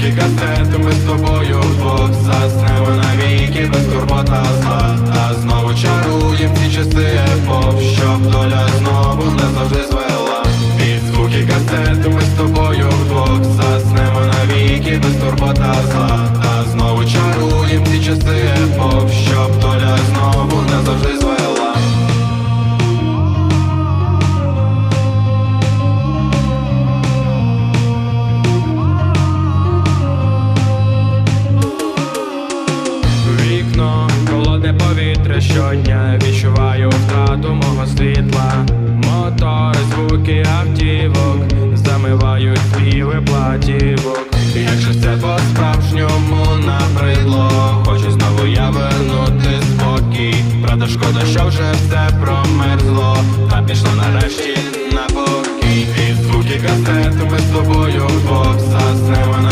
звуки кастету ми з тобою вдвох Застремо навіки, без турбота зла. Та знову чаруєм ці часи епох Щоб доля знову не завжди звела. Під звуки кастету ми з тобою вдвох Заснемо навіки, без турбота зла. вікно, холодне повітря щодня відчуваю втрату мого світла, мотор, звуки автівок, замивають співи платівок. Якщо це по справжньому набридло, хочу знову я вернути спокій. Правда, шкода, що вже все промерзло, та пішло нарешті на покій. І звуки касет ми з тобою вдвох заснемо навіть.